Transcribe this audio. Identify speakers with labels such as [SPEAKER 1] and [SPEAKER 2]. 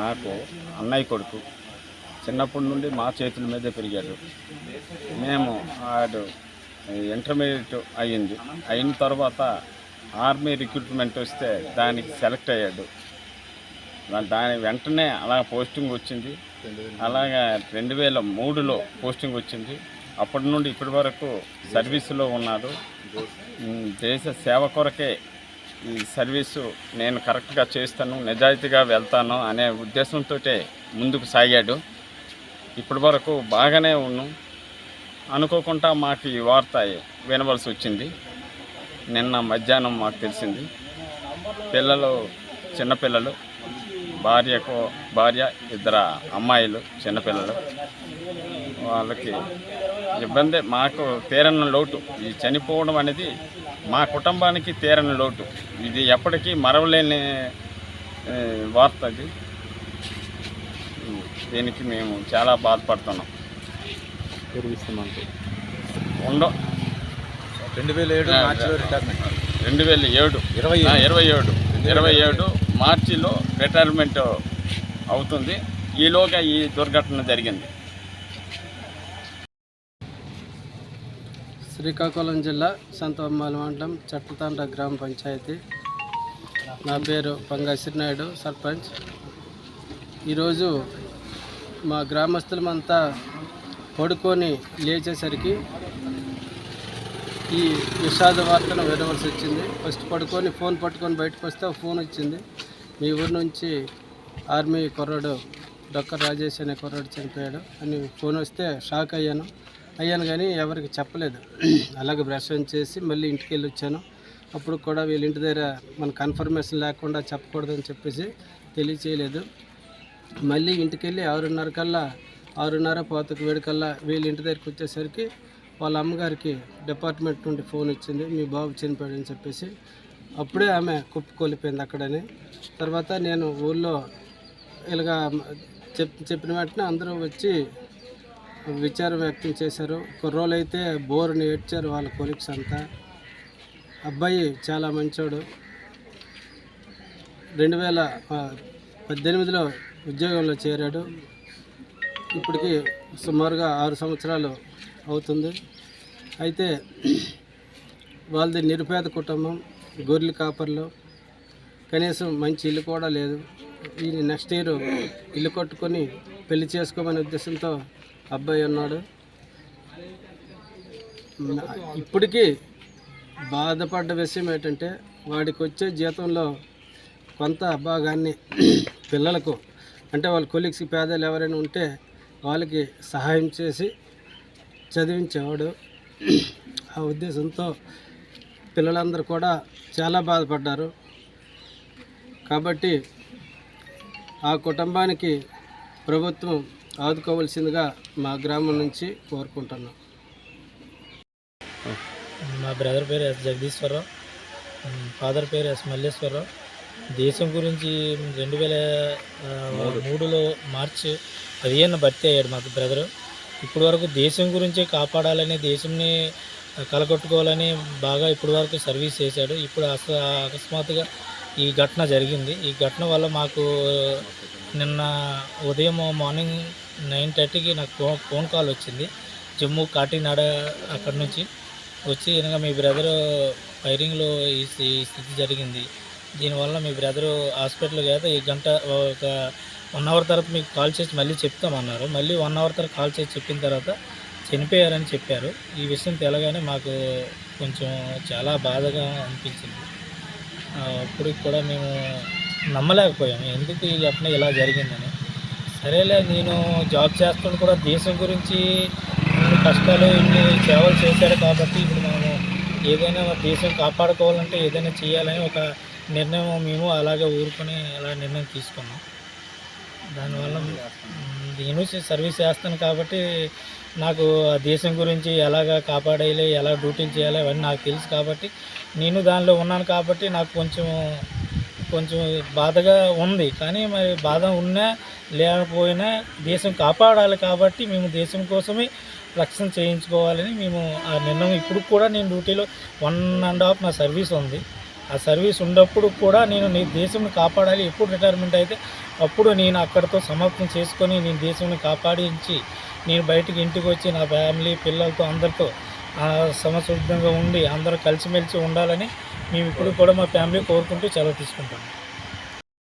[SPEAKER 1] నాకు అన్నయ్య కొడుకు చిన్నప్పటి నుండి మా చేతుల మీదే పెరిగాడు. మేము ఆడు ఇంటర్మీడియట్ అయ్యింది. అయిన తర్వాత ఆర్మీ రిక్రూట్మెంట్ వస్తే దానికి సెలెక్ట్ అయ్యాడు. దాని వెంటనే అలా పోస్టింగ్ వచ్చింది. అలాగా రెండు వేల మూడులో పోస్టింగ్ వచ్చింది. అప్పటి నుండి ఇప్పటి వరకు సర్వీసులో ఉన్నాడు. దేశ సేవ కొరకే ఈ సర్వీసు నేను కరెక్ట్గా చేస్తాను నిజాయితీగా వెళ్తాను అనే ఉద్దేశంతో ముందుకు సాగాడు. ఇప్పటి వరకు బాగానే ఉన్నాం. అనుకోకుండా మాకు ఈ వార్త వినవలసి వచ్చింది. నిన్న మధ్యాహ్నం మాకు తెలిసింది. పిల్లలు చిన్నపిల్లలు భార్యకు భార్య ఇద్దరు అమ్మాయిలు చిన్నపిల్లలు వాళ్ళకి ఇబ్బంది. మాకు తీరని లోటు. ఈ చనిపోవడం అనేది మా కుటుంబానికి తీరని లోటు. ఇది ఎప్పటికీ మరవలేని వార్త అది. దీనికి మేము చాలా బాధపడుతున్నాం. ఉండ.
[SPEAKER 2] రెండు వేల ఏడు
[SPEAKER 1] రెండు వేల ఏడు.
[SPEAKER 2] ఇరవై
[SPEAKER 1] ఇరవై ఏడు. ఇరవై ఏడు మార్చిలో రిటైర్మెంట్ అవుతుంది. ఈలోగా ఈ దుర్ఘటన జరిగింది.
[SPEAKER 3] శ్రీకాకుళం జిల్లా సంతవమ్మాల మండలం చట్టతండ గ్రామ పంచాయతీ. నా పేరు పంగాసిరి నాయుడు సర్పంచ్. ఈరోజు మా గ్రామస్తులమంతా పడుకొని లేచేసరికి ఈ విషాద వార్తను వినవలసి వచ్చింది. ఫస్ట్ పడుకొని ఫోన్ పట్టుకొని బయటకు వస్తే ఫోన్ వచ్చింది. మీ ఊరి నుంచి ఆర్మీ కుర్రాడు డాక్టర్ రాజేష్ అనే కుర్రాడు చనిపోయాడు అని ఫోన్ వస్తే షాక్ అయ్యాను. అయ్యాను కానీ ఎవరికి చెప్పలేదు. అలాగే బ్రష్ ఆన్ చేసి మళ్ళీ ఇంటికి వెళ్ళి వచ్చాను. అప్పుడు కూడా వీళ్ళ ఇంటి దగ్గర మన కన్ఫర్మేషన్ లేకుండా చెప్పకూడదని చెప్పేసి తెలియచేయలేదు. మళ్ళీ ఇంటికి వెళ్ళి ఆరున్నర కల్లా ఆరున్నర పాతకు వేడికల్లా వీళ్ళ ఇంటి దగ్గరికి వచ్చేసరికి వాళ్ళ అమ్మగారికి డిపార్ట్మెంట్ నుండి ఫోన్ వచ్చింది. మీ బాబు చనిపోయాడని చెప్పేసి. అప్పుడే ఆమె కుప్పకొలిపోయింది అక్కడని. తర్వాత నేను ఊళ్ళో ఇలాగా చెప్ చెప్పిన వెంటనే అందరూ వచ్చి విచారం వ్యక్తం చేశారు. కుర్రోళ్ళు అయితే బోరుని ఏడ్చారు వాళ్ళ కొలిక్స్ అంతా. అబ్బాయి చాలా మంచోడు. రెండు వేల పద్దెనిమిదిలో ఉద్యోగంలో చేరాడు. ఇప్పటికి సుమారుగా ఆరు సంవత్సరాలు అవుతుంది. అయితే వాళ్ళది నిరుపేద కుటుంబం గొర్రెల కాపర్లు. కనీసం మంచి ఇల్లు కూడా లేదు. ఈ నెక్స్ట్ ఇయర్ ఇల్లు కట్టుకొని పెళ్ళి చేసుకోమనే ఉద్దేశంతో అబ్బాయి ఉన్నాడు. ఇప్పటికీ బాధపడ్డ విషయం ఏంటంటే వాడికి వచ్చే జీతంలో కొంత భాగాన్ని పిల్లలకు అంటే వాళ్ళ కొలీగ్స్ పేదలు ఎవరైనా ఉంటే వాళ్ళకి సహాయం చేసి చదివించేవాడు. ఆ ఉద్దేశంతో పిల్లలందరూ కూడా చాలా బాధపడ్డారు. కాబట్టి ఆ కుటుంబానికి ప్రభుత్వం ఆదుకోవాల్సిందిగా మా గ్రామం నుంచి కోరుకుంటున్నాం.
[SPEAKER 4] మా బ్రదర్ పేరు ఎస్ జగదీశ్వరరావు. ఫాదర్ పేరు ఎస్ మల్లేశ్వరరావు. దేశం గురించి రెండు వేల మూడులో మార్చి పదిహేను భర్తీ అయ్యాడు మాకు బ్రదరు. ఇప్పటి వరకు దేశం గురించి కాపాడాలని దేశంని కలగొట్టుకోవాలని బాగా ఇప్పటి వరకు సర్వీస్ చేశాడు. ఇప్పుడు అస అకస్మాత్తుగా ఈ ఘటన జరిగింది. ఈ ఘటన వల్ల మాకు నిన్న ఉదయం మార్నింగ్ నైన్ థర్టీకి నాకు ఫోన్ ఫోన్ కాల్ వచ్చింది. జమ్మూ కాకినాడ అక్కడ నుంచి. వచ్చి కనుక మీ బ్రదరు ఫైరింగ్లో ఈ స్థితి జరిగింది. దీనివల్ల మీ బ్రదరు హాస్పిటల్కి అయితే ఈ గంట ఒక వన్ అవర్ తర్వాత మీకు కాల్ చేసి మళ్ళీ చెప్తామన్నారు. మళ్ళీ వన్ అవర్ తర్వాత కాల్ చేసి చెప్పిన తర్వాత చనిపోయారని చెప్పారు. ఈ విషయం తెలగానే మాకు కొంచెం చాలా బాధగా అనిపించింది. అప్పుడు కూడా మేము నమ్మలేకపోయాము ఎందుకు ఈ ఘటన ఇలా జరిగిందని? సరేలే నేను జాబ్ చేస్తున్నాను కూడా. దేశం గురించి కష్టాలు ఇన్ని సేవలు చేశాడు కాబట్టి ఇప్పుడు మనము ఏదైనా దేశం కాపాడుకోవాలంటే ఏదైనా చేయాలని ఒక నిర్ణయం మేము అలాగే ఊరుకొని అలా నిర్ణయం తీసుకున్నాం. దానివల్ల నేను సర్వీస్ చేస్తాను కాబట్టి నాకు ఆ దేశం గురించి ఎలాగ కాపాడేయాలి ఎలా డ్యూటీలు చేయాలి అవన్నీ నాకు తెలుసు కాబట్టి నేను దానిలో ఉన్నాను కాబట్టి నాకు కొంచెం కొంచెం బాధగా ఉంది. కానీ మరి బాధ ఉన్నా లేకపోయినా దేశం కాపాడాలి కాబట్టి మేము దేశం కోసమే రక్షణ చేయించుకోవాలని మేము ఆ నిర్ణయం ఇప్పుడు కూడా నేను డ్యూటీలో వన్ అండ్ హాఫ్ నా సర్వీస్ ఉంది. ఆ సర్వీస్ ఉన్నప్పుడు కూడా నేను నీ దేశంని కాపాడాలి. ఎప్పుడు రిటైర్మెంట్ అయితే అప్పుడు నేను అక్కడితో సమాప్తం చేసుకొని నేను దేశంని కాపాడించి నేను బయటికి ఇంటికి వచ్చి నా ఫ్యామిలీ పిల్లలతో అందరితో సమశుద్ధంగా ఉండి అందరూ కలిసిమెలిసి ఉండాలని మేము ఇప్పుడు కూడా మా ఫ్యామిలీ కోరుకుంటూ సెలవు తీసుకుంటాం.